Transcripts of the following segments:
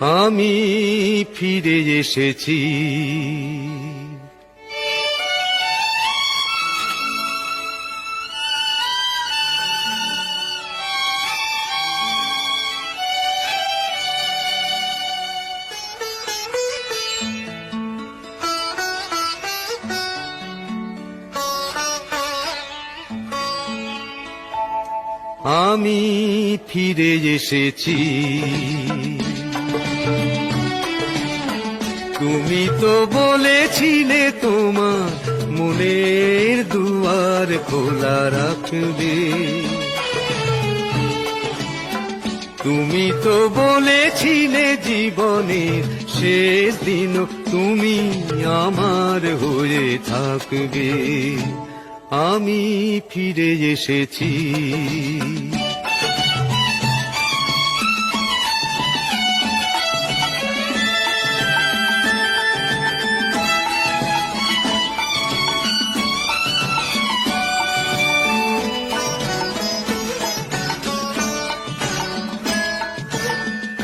আমি ফিরে এসেছি। আমি ফিরে এসেছি। তুমি তো বলেছিলে তোমার মনের দুয়ার খোলা রাখবে। তুমি তো বলেছিলে জীবনের শেষ দিন তুমি আমার হয়ে থাকবে। আমি ফিরে এসেছি।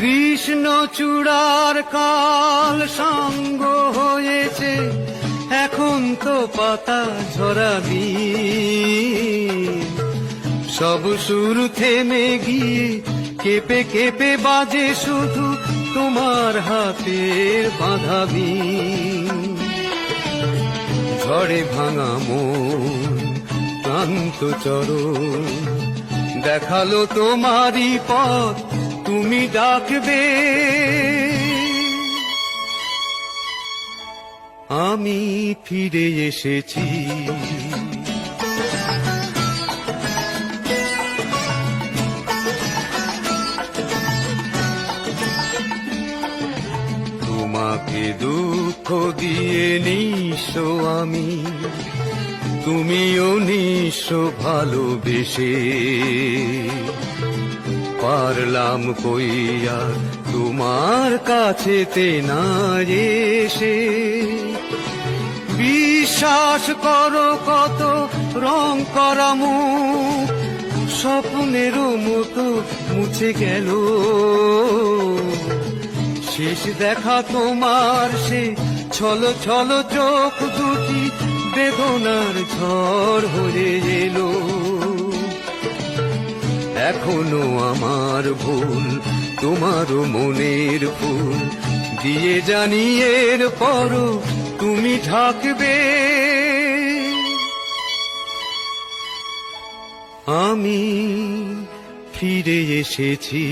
কৃষ্ণ চূড়ার কাল সঙ্গ হয়েছে, এখন তো পাতা ঝরাবি সব সুর থেমে গিয়ে কেঁপে কেঁপে বাজে শুধু তোমার হাতের বাঁধাবি ঝড়ে ভাঙা মন চরণ, দেখাল তোমারই পথ তুমি ডাকবে। আমি ফিরে এসেছি। তোমাকে দুঃখ দিয়ে নিঃস্ব আমি। তুমিও নিঃস্ব ভালোবেসে। পারলাম কইয়া, তোমার কাছে তে না এসে। বিশ্বাস করো কত রং করা মুখ স্বপ্নেরও মতো মুছে গেল। শেষ দেখা তোমার সে ছলো ছলো চোখ দুটি বেদনার ঝড় হয়ে এখনও আমার ভুল তোমার মনের ফুল দিয়ে জানিয়ের পর তুমি থাকবে। আমি ফিরে এসেছি।